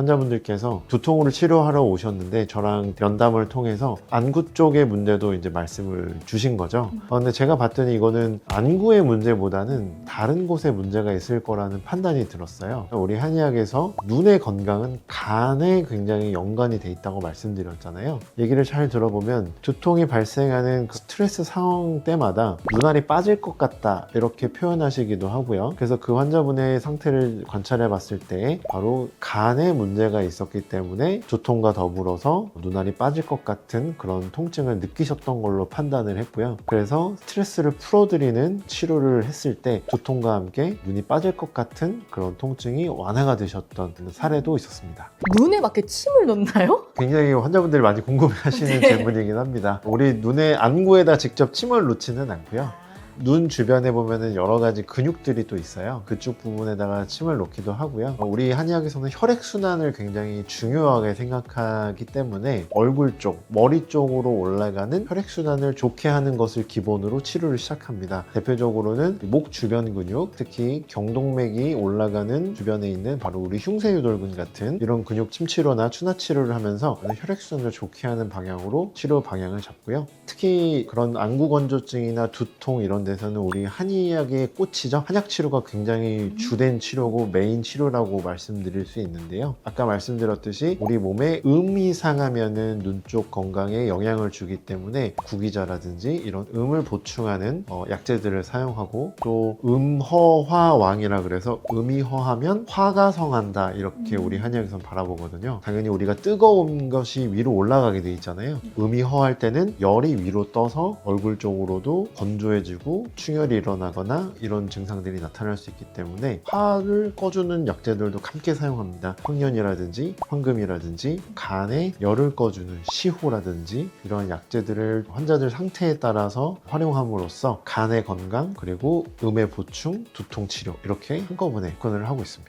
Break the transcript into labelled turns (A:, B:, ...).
A: 환자분들께서 두통으로 치료하러 오셨는데 저랑 면담을 통해서 안구 쪽의 문제도 이제 말씀을 주신 거죠. 어, 근데 제가 봤더니 이거는 안구의 문제보다는 다른 곳에 문제가 있을 거라는 판단이 들었어요. 우리 한의학에서 눈의 건강은 간에 굉장히 연관이 돼 있다고 말씀드렸잖아요. 얘기를 잘 들어보면 두통이 발생하는 그 스트레스 상황 때마다 눈알이 빠질 것 같다 이렇게 표현하시기도 하고요. 그래서 그 환자분의 상태를 관찰해 봤을 때 바로 간에 문제 가 있었기 때문에 두통과 더불어서 눈알이 빠질 것 같은 그런 통증을 느끼셨던 걸로 판단을 했고요. 그래서 스트레스를 풀어드리는 치료를 했을 때 두통과 함께 눈이 빠질 것 같은 그런 통증이 완화가 되셨던 사례도 있었습니다.
B: 눈에 맞게 침을 넣나요?
A: 굉장히 환자분들이 많이 궁금해하시는
B: 네.
A: 질문이긴 합니다. 우리 눈의 안구에다 직접 침을 놓지는 않고요. 눈 주변에 보면은 여러 가지 근육들이 또 있어요. 그쪽 부분에다가 침을 놓기도 하고요. 어, 우리 한의학에서는 혈액순환을 굉장히 중요하게 생각하기 때문에 얼굴 쪽, 머리 쪽으로 올라가는 혈액순환을 좋게 하는 것을 기본으로 치료를 시작합니다. 대표적으로는 목 주변 근육, 특히 경동맥이 올라가는 주변에 있는 바로 우리 흉쇄유돌근 같은 이런 근육 침치료나 추나 치료를 하면서 혈액순환을 좋게 하는 방향으로 치료 방향을 잡고요. 특히 그런 안구 건조증이나 두통 이런 데 서는 우리 한의학의 꽃이죠. 한약 치료가 굉장히 주된 치료고 메인 치료라고 말씀드릴 수 있는데요. 아까 말씀드렸듯이 우리 몸에 음이 상하면은 눈 쪽 건강에 영향을 주기 때문에 구기자라든지 이런 음을 보충하는 어, 약재들을 사용하고 또 음허화왕이라 그래서 음이 허하면 화가 성한다 이렇게 우리 한의학에서는 바라보거든요. 당연히 우리가 뜨거운 것이 위로 올라가게 돼 있잖아요. 음이 허할 때는 열이 위로 떠서 얼굴 쪽으로도 건조해지고 충혈이 일어나거나 이런 증상들이 나타날 수 있기 때문에 화를 꺼주는 약재들도 함께 사용합니다. 황련이라든지 황금이라든지 간에 열을 꺼주는 시호라든지 이런 약재들을 환자들 상태에 따라서 활용함으로써 간의 건강 그리고 음의 보충, 두통 치료 이렇게 한꺼번에 접근을 하고 있습니다.